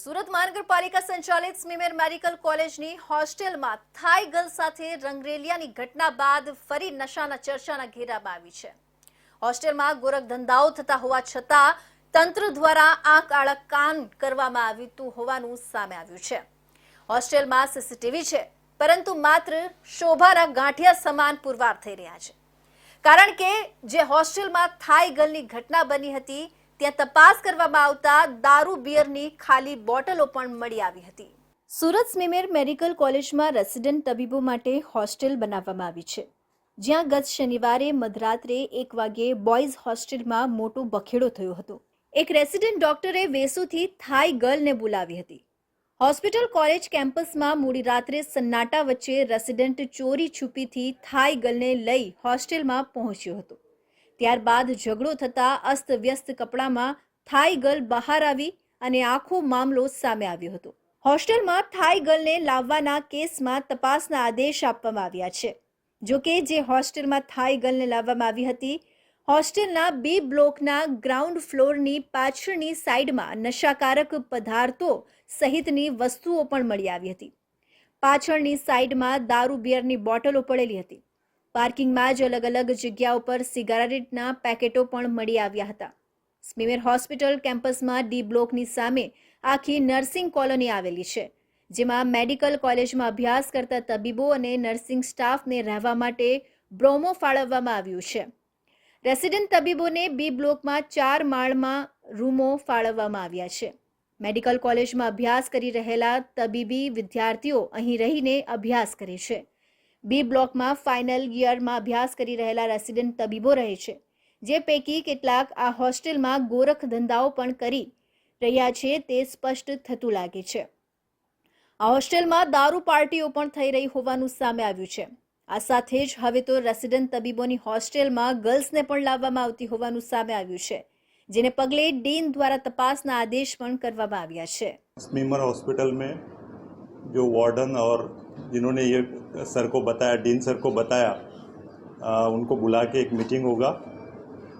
સુરત મહાનગરપાલિકા સંચાલિત સ્મીમેર મેડિકલ કોલેજની હોસ્ટેલમાં થાઈ ગર્લ સાથે રંગરેલિયાની ઘટના બાદ ફરી નશાના ચર્ચાના ઘેરામાં આવી છે. હોસ્ટેલમાં ગોરખધંધાઓ થતા હોવા છતાં તંત્ર દ્વારા આંખ આળક કાન કરવામાં આવ્યું હોવાનું સામે આવ્યું છે. હોસ્ટેલમાં સીસીટીવી છે, પરંતુ માત્ર શોભાના ગાંઠિયા સમાન પુરવાર થઈ રહ્યા છે. કારણ કે જે હોસ્ટેલમાં થાઈ ગર્લની ઘટના બની હતી ત્યાં તપાસ કરવામાં આવતા દારૂ બિયરની ખાલી બોટલો પણ મળી આવી હતી. સુરત સ્મીમેર મેડિકલ કોલેજમાં રેસિડેન્ટ તબીબો માટે હોસ્ટેલ બનાવવામાં આવી છે. જ્યાં ગત શનિવારે મધરાત્રે એક વાગ્યે બોયઝ હોસ્ટેલમાં મોટો બખેડો થયો હતો. એક રેસિડેન્ટ ડોક્ટરે વેસુથી થાઈ ગર્લને બોલાવી હતી. હોસ્પિટલ કોલેજ કેમ્પસમાં મોડી રાત્રે સન્નાટા વચ્ચે રેસિડેન્ટ ચોરી છુપીથી થાઈ ગર્લને લઈ હોસ્ટેલમાં પહોંચ્યો હતો. ત્યારબાદ ઝઘડો થતાં અસ્તવ્યસ્ત કપડામાં થાઈ ગર્લ બહાર આવી અને આખો મામલો સામે આવ્યો હતો. હોસ્ટેલમાં થાઈ ગર્લને લાવવાના કેસમાં તપાસના આદેશ આપવામાં આવ્યા છે. જો કે જે હોસ્ટેલમાં થાઈ ગર્લને લાવવામાં આવી હતી, હોસ્ટેલના બી બ્લોકના ગ્રાઉન્ડ ફ્લોરની પાછળની સાઈડમાં નશાકારક પદાર્થો સહિતની વસ્તુઓ પણ મળી આવી હતી. પાછળની સાઈડમાં દારૂ બિયરની બોટલો પડેલી હતી. પાર્કિંગમાં જ અલગ અલગ જગ્યા ઉપર સિગારેટના પેકેટો પણ મળી આવ્યા હતા. સ્મીમેર હોસ્પિટલ કેમ્પસમાં ડી બ્લોકની સામે આખી નર્સિંગ કોલોની આવેલી છે, જેમાં મેડિકલ કોલેજમાં અભ્યાસ કરતા તબીબો અને નર્સિંગ સ્ટાફને રહેવા માટે બ્રોમો ફાળવવામાં આવ્યું છે. રેસિડેન્ટ તબીબોને બી બ્લોકમાં ચાર માળમાં રૂમો ફાળવવામાં આવ્યા છે. મેડિકલ કોલેજમાં અભ્યાસ કરી રહેલા તબીબી વિદ્યાર્થીઓ અહીં રહીને અભ્યાસ કરે છે. બી બ્લોકમાં ફાઇનલ યરમાં અભ્યાસ કરી રહેલા રેસિડેન્ટ તબીબો રહે છે જે પૈકી કેટલાક આ હોસ્ટેલમાં ગોરખ ધંધાઓ પણ કરી રહ્યા છે તે સ્પષ્ટ થતું લાગે છે આ હોસ્ટેલમાં દારૂ પાર્ટીઓ પણ થઈ રહી હોવાનું સામે આવ્યું છે આ સાથે જ હવે તો રેસિડેન્ટ તબીબોની હોસ્ટેલમાં ગર્લ્સને પણ લાવવામાં આવતી હોવાનું સામે આવ્યું છે જેને પગલે ડીન દ્વારા તપાસના આદેશ પણ કરવામાં આવ્યા છે स्मीमर हॉस्पिटल में जो वार्डन और जिन्होंने ये सर को बताया डीन सर को बताया आ, उनको बुला के एक मीटिंग होगा।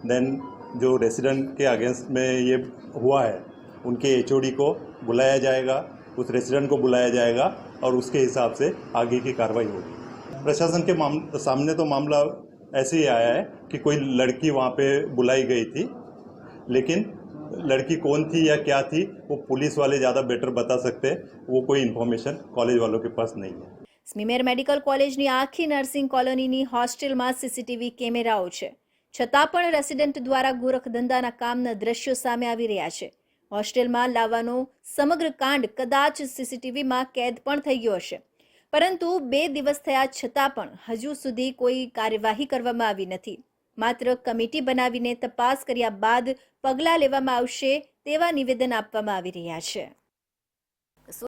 देन जो रेसिडेंट के अगेंस्ट में ये हुआ है उनके एचओडी को बुलाया जाएगा उस रेसिडेंट को बुलाया जाएगा और उसके हिसाब से आगे की कार्रवाई होगी। प्रशासन के माम सामने तो मामला ऐसे ही आया है कि कोई लड़की वहाँ पे बुलाई गई थी लेकिन लड़की कौन थी या क्या थी वो पुलिस वाले ज़्यादा बेटर बता सकते हैं वो कोई इन्फॉर्मेशन कॉलेज वालों के पास नहीं है। સ્મીમેર મેડિકલ કોલેજની આખી નર્સિંગ કોલોનીની હોસ્ટેલમાં સીસીટીવી કેમેરાઓ છે. છતાં પણ રેસિડેન્ટ દ્વારા ગોરખધંધાના કામના દ્રશ્યો સામે આવી રહ્યા છે. હોસ્ટેલમાં લાવવાનો સમગ્ર કાંડ કદાચ સીસીટીવીમાં કેદ પણ થઈ ગયો હશે. પરંતુ બે દિવસ થયા છતાં પણ હજુ સુધી કોઈ કાર્યવાહી કરવામાં આવી નથી. માત્ર કમિટી બનાવીને તપાસ કર્યા બાદ પગલાં લેવામાં આવશે તેવા નિવેદન આપવામાં આવી રહ્યા છે.